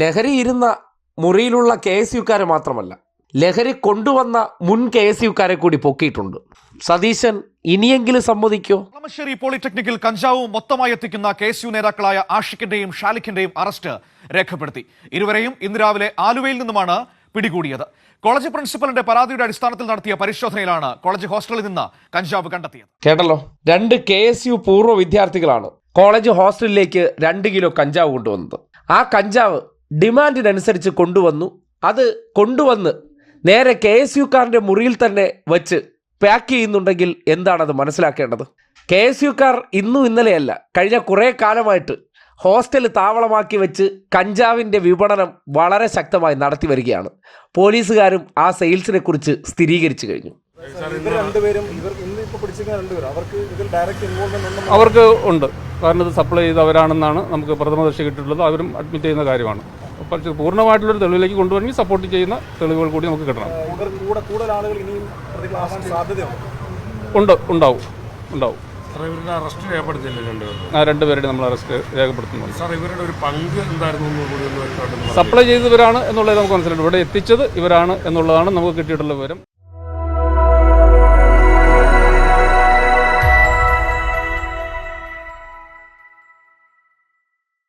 ലഹരി ഇരുന്ന മുറിയിലുള്ള K S യുക്കാരെ മാത്രമല്ല ലഹരി കൊണ്ടുവന്ന മുൻ കെ എസ് യുക്കാരെ കൂടി പൊക്കിയിട്ടുണ്ട്. സതീശൻ ഇനിയെങ്കിലും സമ്മതിക്കോ? കളമശ്ശേരി പോളിടെക്നിക്കിൽ കഞ്ചാവും മൊത്തമായി എത്തിക്കുന്ന കെ എസ് യു നേതാക്കളായ ആഷിഖിന്റെയും ഷാലിഖിന്റെയും അറസ്റ്റ് രേഖപ്പെടുത്തി. ഇരുവരെയും ഇന്ന് രാവിലെ ആലുവയിൽ നിന്നുമാണ് പിടികൂടിയത്. കോളേജ് പ്രിൻസിപ്പലിന്റെ പരാതിയുടെ അടിസ്ഥാനത്തിൽ നടത്തിയ പരിശോധനയിലാണ് കോളേജ് ഹോസ്റ്റലിൽ നിന്ന് കഞ്ചാവ് കണ്ടെത്തിയത്. കേട്ടല്ലോ രണ്ട് കെ എസ് യു പൂർവ വിദ്യാർത്ഥികളാണ് കോളേജ് ഹോസ്റ്റലിലേക്ക് രണ്ട് കിലോ കഞ്ചാവ് കൊണ്ടുവന്നത്. ആ കഞ്ചാവ് ഡിമാൻഡിനനുസരിച്ച് കൊണ്ടുവന്നു. അത് കൊണ്ടുവന്ന് നേരെ കെ എസ് യുക്കാരന്റെ മുറിയിൽ തന്നെ വച്ച് പാക്ക് ചെയ്യുന്നുണ്ടെങ്കിൽ എന്താണത് മനസ്സിലാക്കേണ്ടത്? കെ എസ് യുക്കാർ ഇന്നും ഇന്നലെയല്ല കഴിഞ്ഞ കുറേ കാലമായിട്ട് ഹോസ്റ്റൽ താവളമാക്കി വെച്ച് കഞ്ചാവിന്റെ വിപണനം വളരെ ശക്തമായി നടത്തി വരികയാണ്. പോലീസുകാരും ആ സെയിൽസിനെ കുറിച്ച് സ്ഥിരീകരിച്ചു കഴിഞ്ഞു. അവർക്ക് ഉണ്ട്. കാരണം ഇത് സപ്ലൈ ചെയ്തവരാണെന്നാണ് നമുക്ക് പ്രഥമദർശി കിട്ടിയിട്ടുള്ളത്. അവരും അഡ്മിറ്റ് ചെയ്യുന്ന കാര്യമാണ്. പൂർണമായിട്ടുള്ളൊരു തെളിവിലേക്ക് കൊണ്ടുവരണമെങ്കിൽ സപ്പോർട്ട് ചെയ്യുന്ന തെളിവുകൾ കൂടി നമുക്ക് കിട്ടണം. കൂടുതൽ ആളുകൾ ഇനിയും ഉണ്ട് ഉണ്ടാവും ഉണ്ടാവും. ഇവരുടെ അറസ്റ്റ് രേഖപ്പെടുത്തിയില്ലേ രണ്ടുപേരും? ആ രണ്ടുപേരുടെ നമ്മൾ അറസ്റ്റ് രേഖപ്പെടുത്തുന്നുണ്ട്. സാർ ഇവരുടെ ഒരു പങ്ക് എന്തായിരുന്നു സപ്ലൈ ചെയ്തവരാണ് എന്നുള്ളത് നമുക്ക് മനസ്സിലായിട്ടുണ്ട്. ഇവിടെ എത്തിച്ചത് ഇവരാണ് എന്നുള്ളതാണ് നമുക്ക് കിട്ടിയിട്ടുള്ള വിവരം.